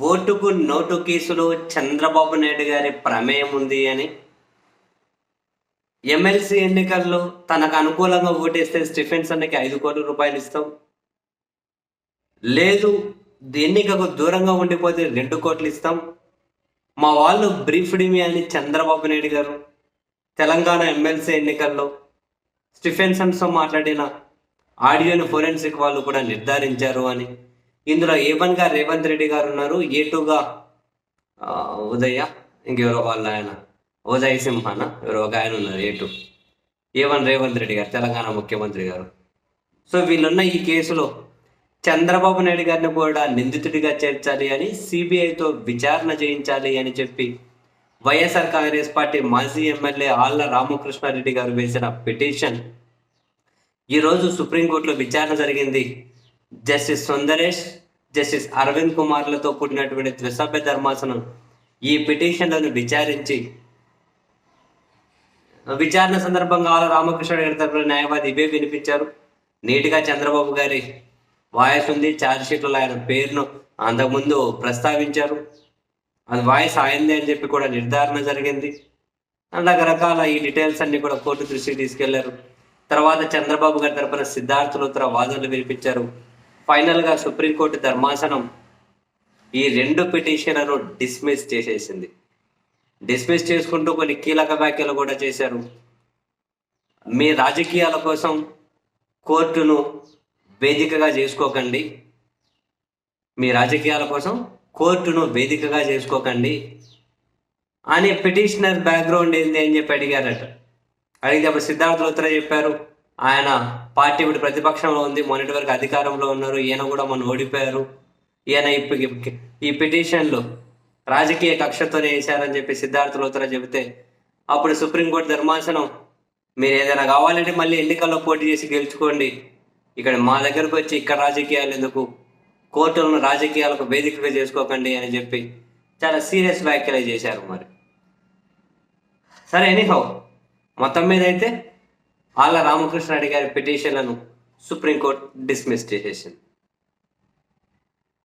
ఓటుకు నోటు కేసులో చంద్రబాబు నాయుడు గారి ప్రమేయం ఉంది అని. ఎమ్మెల్సీ ఎన్నికల్లో తనకు అనుకూలంగా ఓటేస్తే స్టిఫెన్సన్కి ఐదు కోట్ల రూపాయలు ఇస్తాం. లేదు ఎన్నికకు దూరంగా ఉండిపోతే రెండు కోట్లు ఇస్తాం. మా వాళ్ళు బ్రీఫ్డ్ మీ అని చంద్రబాబు నాయుడు గారు తెలంగాణ ఎమ్మెల్సీ ఎన్నికల్లో స్టిఫెన్సన్స్తో మాట్లాడిన ఆడియోని ఫోరెన్సిక్ వాళ్ళు కూడా నిర్ధారించారు అని. ఇందులో ఏ వన్గా రేవంత్ రెడ్డి గారు ఉన్నారు ఏ టూగా ఉదయ ఇంకెవరో వాళ్ళ ఆయన ఉదయ్ సింహాన ఎవరో ఒక ఆయన ఉన్నారు A two A one Revanth Reddy garu Telangana ముఖ్యమంత్రి గారు. సో వీళ్ళున్న ఈ కేసులో చంద్రబాబు నాయుడు గారిని కూడా నిందితుడిగా చేర్చాలి అని సిబిఐతో విచారణ చేయించాలి అని చెప్పి వైఎస్ఆర్ కాంగ్రెస్ పార్టీ మాజీ ఎమ్మెల్యే ఆళ్ళ రామకృష్ణారెడ్డి గారు వేసిన పిటిషన్. ఈరోజు సుప్రీంకోర్టులో విచారణ జరిగింది. జస్టిస్ సుందరేష్ జస్టిస్ అరవింద్ కుమార్లతో కూడినటువంటి త్రిసభ్య ధర్మాసనం ఈ పిటిషన్లను విచారించి విచారణ సందర్భంగా ఆల రామకృష్ణ గారి తరపున న్యాయవాది ఇవే వినిపించారు. నీట్గా చంద్రబాబు గారి వాయిస్ ఉంది ఛార్జ్షీట్లో ఆయన పేరును అంతకుముందు ప్రస్తావించారు. అది వాయిస్ ఆయనదే అని చెప్పి కూడా నిర్ధారణ జరిగింది. రకరకాల ఈ డీటెయిల్స్ అన్ని కూడా కోర్టు దృష్టికి తీసుకెళ్ళారు. తర్వాత చంద్రబాబు గారి తరపున సిద్ధార్థులు లుత్రా వాదనలు వినిపించారు. ఫైనల్గా సుప్రీంకోర్టు ధర్మాసనం ఈ రెండు పిటిషన్లను డిస్మిస్ చేసేసింది. డిస్మిస్ చేసుకుంటూ కొన్ని కీలక వ్యాఖ్యలు కూడా చేశారు. మీ రాజకీయాల కోసం కోర్టును వేదికగా చేసుకోకండి. మీ రాజకీయాల కోసం కోర్టును వేదికగా చేసుకోకండి అని పిటిషనర్ బ్యాక్గ్రౌండ్ ఏంది అని చెప్పి అడిగారట. అడిగితే అప్పుడు సిద్ధార్థ లోత్ర చెప్పారు. ఆయన పార్టీ ఇప్పుడు ప్రతిపక్షంలో ఉంది మొన్నటి వరకు అధికారంలో ఉన్నారు ఈయన కూడా మొన్న ఓడిపోయారు. ఈయన ఇప్పుడు ఈ పిటిషన్లు రాజకీయ కక్షతోనే వేశారని చెప్పి సిద్ధార్థ లుత్రా చెబితే అప్పుడు సుప్రీంకోర్టు ధర్మాసనం మీరు ఏదైనా కావాలంటే మళ్ళీ ఎన్నికల్లో పోటీ చేసి గెలుచుకోండి. ఇక్కడ మా దగ్గరకు వచ్చి ఇక్కడ రాజకీయాలు ఎందుకు? కోర్టులను రాజకీయాలకు వేదికగా చేసుకోకండి అని చెప్పి చాలా సీరియస్ వ్యాఖ్యలు చేశారు మరి. సరే ఎనీహౌ మొత్తం మీద అయితే ఆళ్ళ రామకృష్ణారెడ్డి గారి పిటిషన్లను సుప్రీంకోర్టు డిస్మిస్ చేసేసింది.